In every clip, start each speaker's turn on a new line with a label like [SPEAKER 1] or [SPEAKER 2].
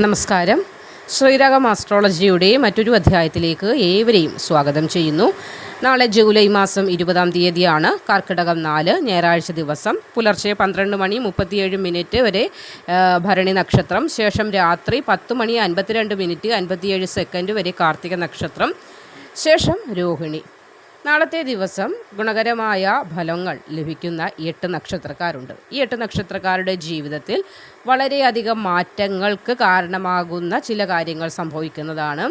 [SPEAKER 1] നമസ്കാരം. ശ്രീരാഗം ആസ്ട്രോളജിയുടെ മറ്റൊരു അധ്യായത്തിലേക്ക് ഏവരെയും സ്വാഗതം ചെയ്യുന്നു. നാളെ ജൂലൈ മാസം ഇരുപതാം തീയതിയാണ് കർക്കിടകം നാല് ഞായറാഴ്ച ദിവസം പുലർച്ചെ പന്ത്രണ്ട് മണി മുപ്പത്തിയേഴ് മിനിറ്റ് വരെ ഭരണി നക്ഷത്രം ശേഷം രാത്രി പത്ത് മണി അൻപത്തിരണ്ട് മിനിറ്റ് അൻപത്തിയേഴ് സെക്കൻഡ് വരെ കാർത്തിക നക്ഷത്രം ശേഷം രോഹിണി. നാളത്തെ ദിവസം ഗുണകരമായ ഫലങ്ങൾ ലഭിക്കുന്ന എട്ട് നക്ഷത്രക്കാരുണ്ട്. ഈ എട്ട് നക്ഷത്രക്കാരുടെ ജീവിതത്തിൽ വളരെയധികം മാറ്റങ്ങൾക്ക് കാരണമാകുന്ന ചില കാര്യങ്ങൾ സംഭവിക്കുന്നതാണ്.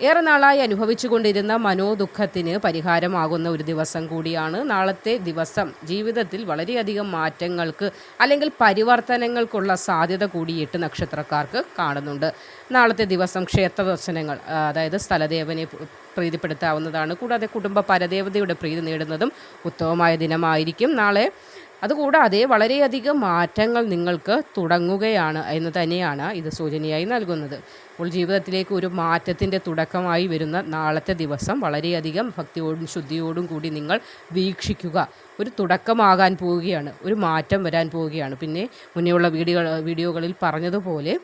[SPEAKER 1] ഏറെ നാളായി അനുഭവിച്ചുകൊണ്ടിരുന്ന മനോദുഃഖത്തിന് പരിഹാരമാകുന്ന ഒരു ദിവസം കൂടിയാണ് നാളത്തെ ദിവസം. ജീവിതത്തിൽ വളരെയധികം മാറ്റങ്ങൾക്ക് അല്ലെങ്കിൽ പരിവർത്തനങ്ങൾക്കുള്ള സാധ്യത കൂടി എട്ട് നക്ഷത്രക്കാർക്ക് കാണുന്നുണ്ട്. നാളത്തെ ദിവസം ക്ഷേത്ര ദർശനങ്ങൾ അതായത് സ്ഥലദേവനെ പ്ര- പ്രീതിപ്പെടുത്താവുന്നതാണ്. കൂടാതെ കുടുംബ പരദേവതയുടെ പ്രീതി നേടുന്നതും ഉത്തമമായ ദിനമായിരിക്കും. നാളെ അതുകൂടാതെ വളരെയധികം മാറ്റങ്ങൾ നിങ്ങൾക്ക് തുടങ്ങുകയാണ് എന്ന് തന്നെയാണ് ഇത് സൂചനയായി നൽകുന്നത്. അപ്പോൾ ജീവിതത്തിലേക്ക് ഒരു മാറ്റത്തിന്റെ തുടക്കമായി വരുന്ന നാളത്തെ ദിവസം വളരെയധികം ഭക്തിയോടും ശുദ്ധിയോടും കൂടി നിങ്ങൾ വീക്ഷിക്കുക. ഒരു തുടക്കമാകാൻ പോവുകയാണ് ഒരു മാറ്റം വരാൻ പോവുകയാണ്. പിന്നെ മുന്നേയുള്ള വീഡിയോ വീഡിയോകളിൽ പറഞ്ഞതുപോലെ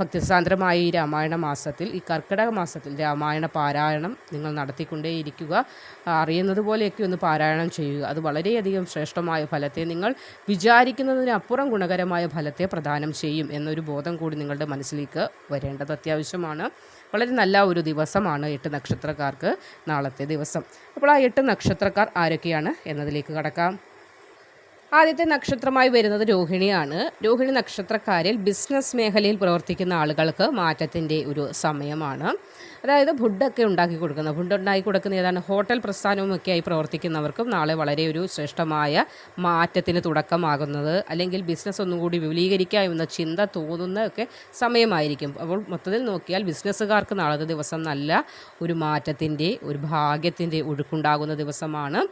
[SPEAKER 1] ഭക്തിസാന്ദ്രമായ ഈ രാമായണ മാസത്തിൽ ഈ കർക്കിടക മാസത്തിൽ രാമായണ പാരായണം നിങ്ങൾ നടത്തിക്കൊണ്ടേയിരിക്കുക. അറിയുന്നത് പോലെയൊക്കെ ഒന്ന് പാരായണം ചെയ്യുക. അത് വളരെയധികം ശ്രേഷ്ഠമായ ഫലത്തെ നിങ്ങൾ വിചാരിക്കുന്നതിനപ്പുറം ഗുണകരമായ ഫലത്തെ പ്രദാനം ചെയ്യും എന്നൊരു ബോധം കൂടി നിങ്ങളുടെ മനസ്സിലേക്ക് വരേണ്ടത് അത്യാവശ്യമാണ്. വളരെ നല്ല ഒരു ദിവസമാണ് എട്ട് നക്ഷത്രക്കാർക്ക് നാളത്തെ ദിവസം. അപ്പോൾ ആ എട്ട് നക്ഷത്രക്കാർ ആരൊക്കെയാണ് എന്നതിലേക്ക് കടക്കാം. ആദ്യത്തെ നക്ഷത്രമായി വരുന്നത് രോഹിണിയാണ്. രോഹിണി നക്ഷത്രക്കാരിൽ ബിസിനസ് മേഖലയിൽ പ്രവർത്തിക്കുന്ന ആളുകൾക്ക് മാറ്റത്തിന്റെ ഒരു സമയമാണ്. അതായത് ഫുഡൊക്കെ ഉണ്ടാക്കി കൊടുക്കുന്ന ഫുഡ് ഉണ്ടാക്കി കൊടുക്കുന്ന ഏതാണ്? ഹോട്ടൽ പ്രസ്ഥാനവുമൊക്കെയായി പ്രവർത്തിക്കുന്നവർക്കും നാളെ വളരെ ഒരു ശ്രേഷ്ഠമായ മാറ്റത്തിന് തുടക്കമാകുന്നത്. അല്ലെങ്കിൽ ബിസിനസ് ഒന്നും കൂടി വിപുലീകരിക്കാം എന്ന ചിന്ത തോന്നുന്ന ഒക്കെ സമയമായിരിക്കും. അപ്പോൾ മൊത്തത്തിൽ നോക്കിയാൽ ബിസിനസ്സുകാർക്ക് നാളത്തെ ദിവസം നല്ല ഒരു മാറ്റത്തിന്റെ ഒരു ഭാഗ്യത്തിന്റെ ഒഴുക്കുണ്ടാകുന്ന ദിവസമാണ്.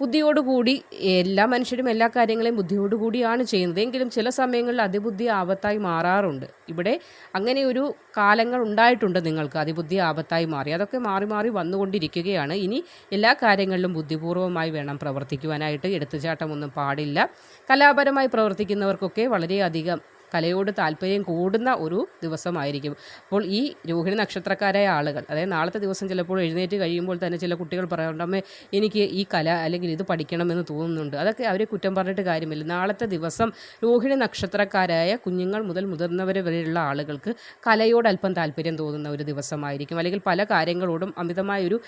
[SPEAKER 1] ബുദ്ധിയോടുകൂടി എല്ലാ മനുഷ്യരും എല്ലാ കാര്യങ്ങളെയും ബുദ്ധിയോടുകൂടിയാണ് ചെയ്യുന്നത്. എങ്കിലും ചില സമയങ്ങളിൽ അതിബുദ്ധി ആപത്തായി മാറാറുണ്ട്. ഇവിടെ അങ്ങനെ ഒരു കാലങ്ങൾ ഉണ്ടായിട്ടുണ്ട് നിങ്ങൾക്ക് അതിബുദ്ധി ആപത്തായി മാറി. അതൊക്കെ മാറി മാറി വന്നുകൊണ്ടിരിക്കുകയാണ്. ഇനി എല്ലാ കാര്യങ്ങളിലും ബുദ്ധിപൂർവമായി വേണം പ്രവർത്തിക്കുവാനായിട്ട്. എടുത്തുചാട്ടമൊന്നും പാടില്ല. കലാപരമായി പ്രവർത്തിക്കുന്നവർക്കൊക്കെ വളരെയധികം കലയോട് താല്പര്യം കൂടുന്ന ഒരു ദിവസമായിരിക്കും. അപ്പോൾ ഈ രോഹിണി നക്ഷത്രക്കാരായ ആളുകൾ അതായത് നാളത്തെ ദിവസം ചിലപ്പോൾ എഴുന്നേറ്റ് കഴിയുമ്പോൾ തന്നെ ചില കുട്ടികൾ പറയാറുണ്ട് അമ്മേ എനിക്ക് ഈ കല അല്ലെങ്കിൽ ഇത് പഠിക്കണമെന്ന് തോന്നുന്നുണ്ട്. അതൊക്കെ അവരെ കുറ്റം പറഞ്ഞിട്ട് കാര്യമില്ല. നാളത്തെ ദിവസം രോഹിണി നക്ഷത്രക്കാരായ കുഞ്ഞുങ്ങൾ മുതൽ മുതിർന്നവരെ വരെയുള്ള ആളുകൾക്ക് കലയോട് അല്പം താല്പര്യം തോന്നുന്ന ഒരു ദിവസമായിരിക്കും. അല്ലെങ്കിൽ പല കാര്യങ്ങളോടും അമിതമായ ഒരു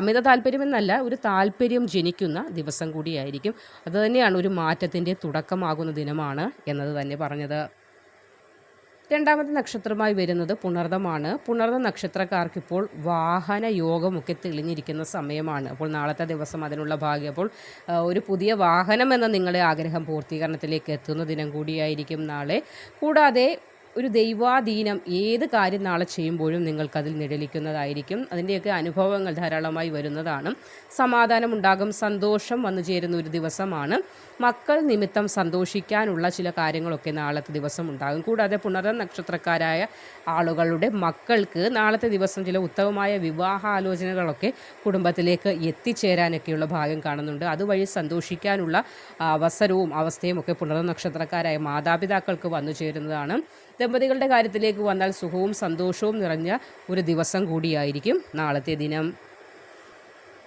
[SPEAKER 1] അമിത അമിത താല്പര്യമെന്നല്ല ഒരു താല്പര്യം ജനിക്കുന്ന ദിവസം കൂടിയായിരിക്കും. അതുതന്നെയാണ് ഒരു മാറ്റത്തിന്റെ തുടക്കമാകുന്ന ദിനമാണ് എന്നത് തന്നെ പറഞ്ഞത്. രണ്ടാമത്തെ നക്ഷത്രമായി വരുന്നത് പുണർദമാണ്. പുണർദ നക്ഷത്രക്കാർക്ക് ഇപ്പോൾ വാഹന യോഗമൊക്കെ തെളിഞ്ഞിരിക്കുന്ന സമയമാണ്. അപ്പോൾ നാളത്തെ ദിവസം അതിനുള്ള ഭാഗ്യം. അപ്പോൾ ഒരു പുതിയ വാഹനം എന്ന നിങ്ങളുടെ ആഗ്രഹം പൂർത്തീകരണത്തിലേക്ക് എത്തുന്ന ദിനം കൂടിയായിരിക്കും നാളെ. കൂടാതെ ഒരു ദൈവാധീനം ഏത് കാര്യം നാളെ ചെയ്യുമ്പോഴും നിങ്ങൾക്കതിൽ നിഴലിക്കുന്നതായിരിക്കും. അതിന്റെയൊക്കെ അനുഭവങ്ങൾ ധാരാളമായി വരുന്നതാണ്. സമാധാനം ഉണ്ടാകും സന്തോഷം വന്നു ചേരുന്ന ഒരു ദിവസമാണ്. മക്കൾ നിമിത്തം സന്തോഷിക്കാനുള്ള ചില കാര്യങ്ങളൊക്കെ നാളത്തെ ദിവസം ഉണ്ടാകും. കൂടാതെ പുണർ നക്ഷത്രക്കാരായ ആളുകളുടെ മക്കൾക്ക് നാളത്തെ ദിവസം ചില ഉത്തമമായ വിവാഹാലോചനകളൊക്കെ കുടുംബത്തിലേക്ക് എത്തിച്ചേരാനൊക്കെയുള്ള ഭാഗം കാണുന്നുണ്ട്. അതുവഴി സന്തോഷിക്കാനുള്ള അവസരവും അവസ്ഥയും ഒക്കെ പുണർന്ന നക്ഷത്രക്കാരായ മാതാപിതാക്കൾക്ക് വന്നു ചേരുന്നതാണ്. ദമ്പതികളുടെ കാര്യത്തിലേക്ക് വന്നാൽ സുഖവും സന്തോഷവും നിറഞ്ഞ ഒരു ദിവസം കൂടിയായിരിക്കും നാളത്തെ ദിനം.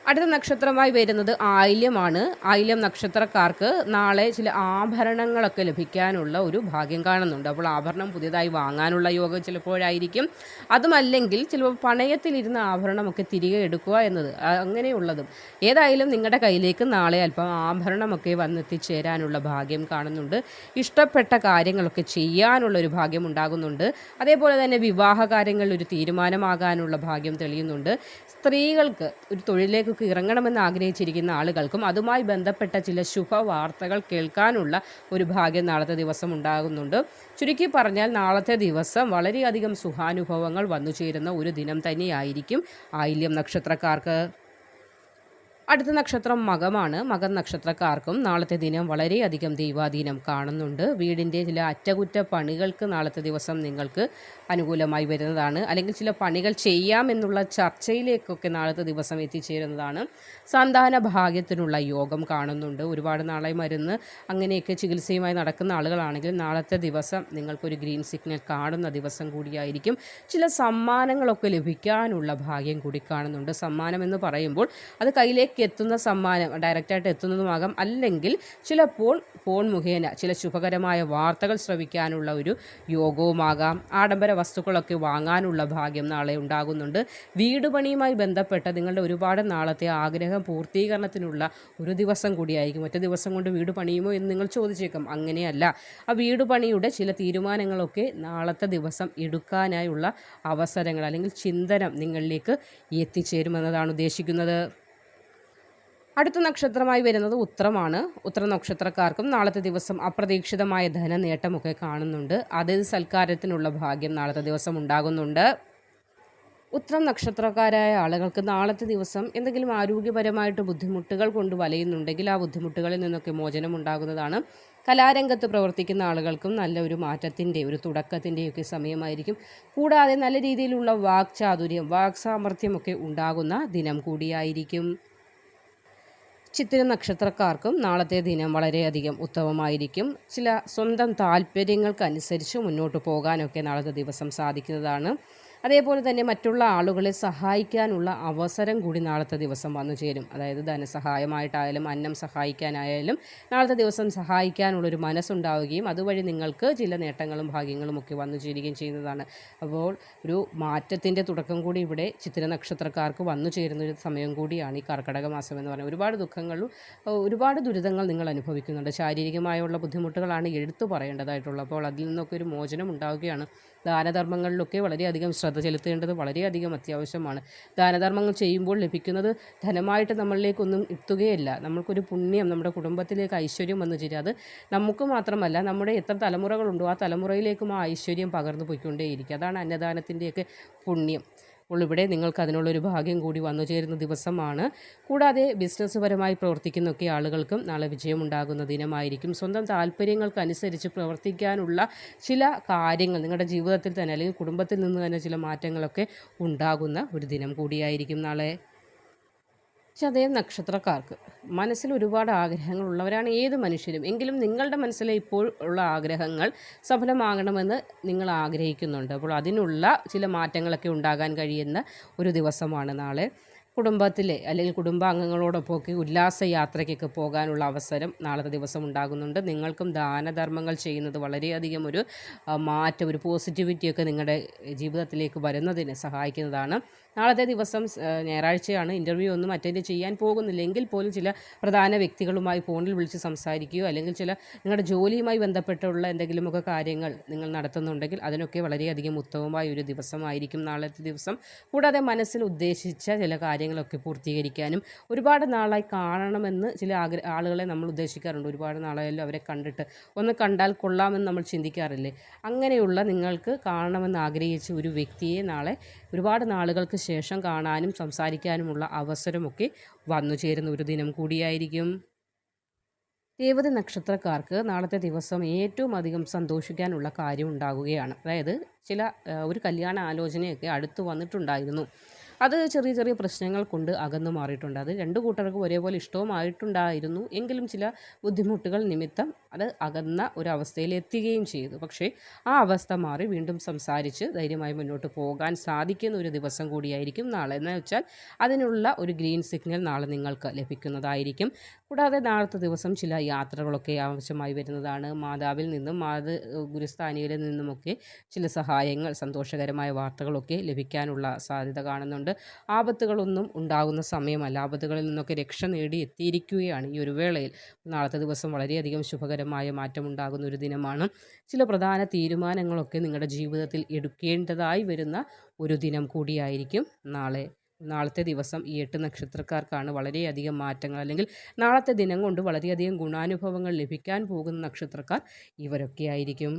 [SPEAKER 1] അടുത്ത നക്ഷത്രമായി വരുന്നത് ആയില്യമാണ്. ആയില്യം നക്ഷത്രക്കാർക്ക് നാളെ ചില ആഭരണങ്ങളൊക്കെ ലഭിക്കാനുള്ള ഒരു ഭാഗ്യം കാണുന്നുണ്ട്. അപ്പോൾ ആഭരണം പുതിയതായി വാങ്ങാനുള്ള യോഗം ചിലപ്പോഴായിരിക്കും. അതുമല്ലെങ്കിൽ ചിലപ്പോൾ പണയത്തിലിരുന്ന ആഭരണമൊക്കെ തിരികെ എടുക്കുക എന്നത് അങ്ങനെയുള്ളതും. ഏതായാലും നിങ്ങളുടെ കയ്യിലേക്ക് നാളെ അല്പം ആഭരണമൊക്കെ വന്നെത്തിച്ചേരാനുള്ള ഭാഗ്യം കാണുന്നുണ്ട്. ഇഷ്ടപ്പെട്ട കാര്യങ്ങളൊക്കെ ചെയ്യാനുള്ള ഒരു ഭാഗ്യം ഉണ്ടാകുന്നുണ്ട്. അതേപോലെ തന്നെ വിവാഹ കാര്യങ്ങളിൽ ഒരു തീരുമാനമാകാനുള്ള ഭാഗ്യം തെളിയുന്നുണ്ട്. സ്ത്രീകൾക്ക് ഒരു തൊഴിലിലേക്കൊക്കെ ഇറങ്ങണമെന്ന് ആഗ്രഹിച്ചിരിക്കുന്ന ആളുകൾക്കും അതുമായി ബന്ധപ്പെട്ട ചില ശുഭവാർത്തകൾ കേൾക്കാനുള്ള ഒരു ഭാഗ്യം നാളത്തെ ദിവസം ഉണ്ടാകുന്നുണ്ട്. ചുരുക്കി പറഞ്ഞാൽ നാളത്തെ ദിവസം വളരെയധികം സുഖാനുഭവങ്ങൾ വന്നു ചേരുന്ന ഒരു ദിനം തന്നെയായിരിക്കും. ആയില്യം നക്ഷത്രക്കാർക്ക് അടുത്ത നക്ഷത്രം മകമാണ്. മകൻ നക്ഷത്രക്കാർക്കും നാളത്തെ ദിനം വളരെയധികം ദൈവാധീനം കാണുന്നുണ്ട്. വീടിന്റെ ചില അറ്റകുറ്റ പണികൾക്ക് നാളത്തെ ദിവസം നിങ്ങൾക്ക് അനുകൂലമായി വരുന്നതാണ്. അല്ലെങ്കിൽ ചില പണികൾ ചെയ്യാമെന്നുള്ള ചർച്ചയിലേക്കൊക്കെ നാളത്തെ ദിവസം എത്തിച്ചേരുന്നതാണ്. സന്താന ഭാഗ്യത്തിനുള്ള യോഗം കാണുന്നുണ്ട്. ഒരുപാട് നാളെ മരുന്ന് അങ്ങനെയൊക്കെ ചികിത്സയുമായി നടക്കുന്ന ആളുകളാണെങ്കിൽ നാളത്തെ ദിവസം നിങ്ങൾക്കൊരു ഗ്രീൻ സിഗ്നൽ കാണുന്ന ദിവസം കൂടിയായിരിക്കും. ചില സമ്മാനങ്ങളൊക്കെ ലഭിക്കാനുള്ള ഭാഗ്യം കൂടി കാണുന്നുണ്ട്. സമ്മാനം എന്ന് പറയുമ്പോൾ അത് കയ്യിലേക്ക് എത്തുന്ന സമ്മാനം ഡയറക്റ്റായിട്ട് എത്തുന്നതുമാകാം അല്ലെങ്കിൽ ചിലപ്പോൾ ഫോൺ മുഖേന ചില ശുഭകരമായ വാർത്തകൾ ശ്രവിക്കാനുള്ള ഒരു യോഗവുമാകാം. ആഡംബര വസ്തുക്കളൊക്കെ വാങ്ങാനുള്ള ഭാഗ്യം നാളെ ഉണ്ടാകുന്നുണ്ട്. വീട് പണിയുമായി ബന്ധപ്പെട്ട നിങ്ങളുടെ ഒരുപാട് നാളത്തെ ആഗ്രഹം പൂർത്തീകരണത്തിനുള്ള ഒരു ദിവസം കൂടിയായിരിക്കും. ഒറ്റ ദിവസം കൊണ്ട് വീട് പണിയുമോ എന്ന് നിങ്ങൾ ചോദിച്ചേക്കും. അങ്ങനെയല്ല. ആ വീട് പണിയുടെ ചില തീരുമാനങ്ങളൊക്കെ നാളത്തെ ദിവസം എടുക്കാനായുള്ള അവസരങ്ങൾ അല്ലെങ്കിൽ ചിന്തനം നിങ്ങളിലേക്ക് എത്തിച്ചേരുമെന്നതാണ് ഉദ്ദേശിക്കുന്നത്. അടുത്ത നക്ഷത്രമായി വരുന്നത് ഉത്രമാണ് ഉത്ര നക്ഷത്രക്കാർക്കും നാളത്തെ ദിവസം അപ്രതീക്ഷിതമായ ധന നേട്ടമൊക്കെ കാണുന്നുണ്ട്. അതത് സൽക്കാരത്തിനുള്ള ഭാഗ്യം നാളത്തെ ദിവസം ഉണ്ടാകുന്നുണ്ട്. ഉത്രം നക്ഷത്രക്കാരായ ആളുകൾക്ക് നാളത്തെ ദിവസം എന്തെങ്കിലും ആരോഗ്യപരമായിട്ട് ബുദ്ധിമുട്ടുകൾ കൊണ്ട് വലയുന്നുണ്ടെങ്കിൽ ആ ബുദ്ധിമുട്ടുകളിൽ നിന്നൊക്കെ മോചനം ഉണ്ടാകുന്നതാണ്. കലാരംഗത്ത് പ്രവർത്തിക്കുന്ന ആളുകൾക്കും നല്ല ഒരു മാറ്റത്തിന്റെ ഒരു തുടക്കത്തിന്റെയൊക്കെ സമയമായിരിക്കും. കൂടാതെ നല്ല രീതിയിലുള്ള വാക്ചാതുര്യം വാക്സാമർഥ്യമൊക്കെ ഉണ്ടാകുന്ന ദിനം കൂടിയായിരിക്കും. ചിത്തിര നക്ഷത്രക്കാർക്കും നാളത്തെ ദിനം വളരെയധികം ഉത്തമമായിരിക്കും. ചില സ്വന്തം താല്പര്യങ്ങൾക്കനുസരിച്ച് മുന്നോട്ട് പോകാനൊക്കെ നാളത്തെ ദിവസം സാധിക്കുന്നതാണ്. അതേപോലെ തന്നെ മറ്റുള്ള ആളുകളെ സഹായിക്കാനുള്ള അവസരം കൂടി നാളത്തെ ദിവസം വന്നു ചേരും. അതായത് ധനസഹായമായിട്ടായാലും അന്നം സഹായിക്കാനായാലും നാളത്തെ ദിവസം സഹായിക്കാനുള്ളൊരു മനസ്സുണ്ടാവുകയും അതുവഴി നിങ്ങൾക്ക് ചില നേട്ടങ്ങളും ഭാഗ്യങ്ങളും ഒക്കെ വന്നു ചേരുകയും ചെയ്യുന്നതാണ്. അപ്പോൾ ഒരു മാറ്റത്തിന്റെ തുടക്കം കൂടി ഇവിടെ ചിത്ര നക്ഷത്രക്കാർക്ക് വന്നു ചേരുന്ന ഒരു സമയം കൂടിയാണ് ഈ കർക്കടക മാസം എന്ന് പറയുന്നത് ഒരുപാട് ദുഃഖങ്ങളും ഒരുപാട് ദുരിതങ്ങൾ നിങ്ങൾ അനുഭവിക്കുന്നുണ്ട്. ശാരീരികമായുള്ള ബുദ്ധിമുട്ടുകളാണ് എടുത്തു പറയേണ്ടതായിട്ടുള്ളത്. അപ്പോൾ അതിൽ നിന്നൊക്കെ ഒരു മോചനം ഉണ്ടാവുകയാണ്. ദാനധർമ്മങ്ങളിലൊക്കെ വളരെയധികം ശ്രദ്ധ ചെലുത്തേണ്ടത് വളരെയധികം അത്യാവശ്യമാണ്. ദാനധർമ്മങ്ങൾ ചെയ്യുമ്പോൾ ലഭിക്കുന്നത് ധനമായിട്ട് നമ്മളിലേക്കൊന്നും എത്തുകയില്ല. നമ്മൾക്കൊരു പുണ്യം നമ്മുടെ കുടുംബത്തിലേക്ക് ഐശ്വര്യം വന്നു ചേരും. അത് നമുക്ക് മാത്രമല്ല നമ്മുടെ എത്ര തലമുറകളുണ്ടോ ആ തലമുറയിലേക്കും ആ ഐശ്വര്യം പകർന്നു പോയിക്കൊണ്ടേയിരിക്കും. അതാണ് അന്നദാനത്തിന്റെയൊക്കെ പുണ്യം. അപ്പോൾ ഇവിടെ നിങ്ങൾക്ക് അതിനുള്ളൊരു ഭാഗ്യം കൂടി വന്നു ചേരുന്ന ദിവസമാണ്. കൂടാതെ ബിസിനസ് പരമായി പ്രവർത്തിക്കുന്നൊക്കെ ആളുകൾക്കും നാളെ വിജയമുണ്ടാകുന്ന ദിനമായിരിക്കും. സ്വന്തം താല്പര്യങ്ങൾക്കനുസരിച്ച് പ്രവർത്തിക്കാനുള്ള ചില കാര്യങ്ങൾ നിങ്ങളുടെ ജീവിതത്തിൽ തന്നെ അല്ലെങ്കിൽ കുടുംബത്തിൽ നിന്ന് തന്നെ ചില മാറ്റങ്ങളൊക്കെ ഉണ്ടാകുന്ന ഒരു ദിനം കൂടിയായിരിക്കും നാളെ. ചതയം നക്ഷത്രക്കാർക്ക് മനസ്സിൽ ഒരുപാട് ആഗ്രഹങ്ങൾ ഉള്ളവരാണ് ഏത് മനുഷ്യരും. എങ്കിലും നിങ്ങളുടെ മനസ്സിലെ ഇപ്പോൾ ഉള്ള ആഗ്രഹങ്ങൾ സഫലമാകണമെന്ന് നിങ്ങൾ ആഗ്രഹിക്കുന്നുണ്ട്. അപ്പോൾ അതിനുള്ള ചില മാറ്റങ്ങളൊക്കെ ഉണ്ടാകാൻ കഴിയുന്ന ഒരു ദിവസമാണ് നാളെ. കുടുംബത്തിലെ അല്ലെങ്കിൽ കുടുംബാംഗങ്ങളോടൊപ്പമൊക്കെ ഉല്ലാസ യാത്രയ്ക്കൊക്കെ പോകാനുള്ള അവസരം നാളത്തെ ദിവസം ഉണ്ടാകുന്നുണ്ട്. നിങ്ങൾക്കും ദാനധർമ്മങ്ങൾ ചെയ്യുന്നത് വളരെയധികം ഒരു മാറ്റം ഒരു പോസിറ്റിവിറ്റിയൊക്കെ നിങ്ങളുടെ ജീവിതത്തിലേക്ക് വരുന്നതിന് സഹായിക്കുന്നതാണ്. നാളത്തെ ദിവസം ഞായറാഴ്ചയാണ്. ഇന്റർവ്യൂ ഒന്നും അറ്റൻഡ് ചെയ്യാൻ പോകുന്നില്ലെങ്കിൽ പോലും ചില പ്രധാന വ്യക്തികളുമായി ഫോണിൽ വിളിച്ച് സംസാരിക്കുകയോ അല്ലെങ്കിൽ ചില നിങ്ങളുടെ ജോലിയുമായി ബന്ധപ്പെട്ടുള്ള എന്തെങ്കിലുമൊക്കെ കാര്യങ്ങൾ നിങ്ങൾ നടത്തുന്നുണ്ടെങ്കിൽ അതിനൊക്കെ വളരെയധികം ഉത്തമമായ ഒരു ദിവസമായിരിക്കും നാളത്തെ ദിവസം. കൂടാതെ മനസ്സിൽ ഉദ്ദേശിച്ച ചില കാര്യങ്ങളൊക്കെ പൂർത്തീകരിക്കാനും ഒരുപാട് നാളായി കാണണമെന്ന് ചില ആഗ്ര ആളുകളെ നമ്മൾ ഉദ്ദേശിക്കാറുണ്ട്. ഒരുപാട് നാളായാലും അവരെ കണ്ടിട്ട്. ഒന്ന് കണ്ടാൽ കൊള്ളാമെന്ന് നമ്മൾ ചിന്തിക്കാറില്ലേ? അങ്ങനെയുള്ള നിങ്ങൾക്ക് കാണണമെന്ന് ആഗ്രഹിച്ച ഒരു വ്യക്തിയെ നാളെ ഒരുപാട് നാളുകൾക്ക് ശേഷം കാണാനും സംസാരിക്കാനുമുള്ള അവസരമൊക്കെ വന്നു ചേരുന്ന ഒരു ദിനം കൂടിയായിരിക്കും. രേവതി നക്ഷത്രക്കാർക്ക് നാളത്തെ ദിവസം ഏറ്റവും അധികം സന്തോഷിക്കാനുള്ള കാര്യം ഉണ്ടാകുകയാണ്. അതായത് ചില ഒരു കല്യാണ ആലോചനയൊക്കെ അടുത്ത് വന്നിട്ടുണ്ടായിരുന്നു. അത് ചെറിയ ചെറിയ പ്രശ്നങ്ങൾ കൊണ്ട് അകന്നു മാറിയിട്ടുണ്ട്. അത് രണ്ട് കൂട്ടർക്കും ഒരേപോലെ ഇഷ്ടവുമായിട്ടുണ്ടായിരുന്നു. എങ്കിലും ചില ബുദ്ധിമുട്ടുകൾ നിമിത്തം അത് അകന്ന ഒരവസ്ഥയിൽ എത്തുകയും ചെയ്തു. പക്ഷേ ആ അവസ്ഥ മാറി വീണ്ടും സംസാരിച്ച് ധൈര്യമായി മുന്നോട്ട് പോകാൻ സാധിക്കുന്ന ഒരു ദിവസം കൂടിയായിരിക്കും നാളെ. എന്ന് വെച്ചാൽ അതിനുള്ള ഒരു ഗ്രീൻ സിഗ്നൽ നാളെ നിങ്ങൾക്ക് ലഭിക്കുന്നതായിരിക്കും. കൂടാതെ നാളത്തെ ദിവസം ചില യാത്രകളൊക്കെ ആവശ്യമായി വരുന്നതാണ്. മാതാവിൽ നിന്നും മാത ഗുരുസ്ഥാനിയിൽ നിന്നുമൊക്കെ ചില സഹായങ്ങൾ സന്തോഷകരമായ വാർത്തകളൊക്കെ ലഭിക്കാനുള്ള സാധ്യത കാണുന്നുണ്ട്. ആപത്തുകളൊന്നും ഉണ്ടാകുന്ന സമയമല്ല. ആപത്തുകളിൽ നിന്നൊക്കെ രക്ഷ നേടി എത്തിയിരിക്കുകയാണ് ഈ ഒരു വേളയിൽ. നാളത്തെ ദിവസം വളരെയധികം ശുഭകരമായ മാറ്റമുണ്ടാകുന്ന ഒരു ദിനമാണ്. ചില പ്രധാന തീരുമാനങ്ങളൊക്കെ നിങ്ങളുടെ ജീവിതത്തിൽ എടുക്കേണ്ടതായി വരുന്ന ഒരു ദിനം കൂടിയായിരിക്കും നാളെ നാളത്തെ ദിവസം ഈ എട്ട് നക്ഷത്രക്കാർക്കാണ് വളരെയധികം മാറ്റങ്ങൾ അല്ലെങ്കിൽ നാളത്തെ ദിനം കൊണ്ട് വളരെയധികം ഗുണാനുഭവങ്ങൾ ലഭിക്കാൻ പോകുന്ന നക്ഷത്രക്കാർ ഇവരൊക്കെയായിരിക്കും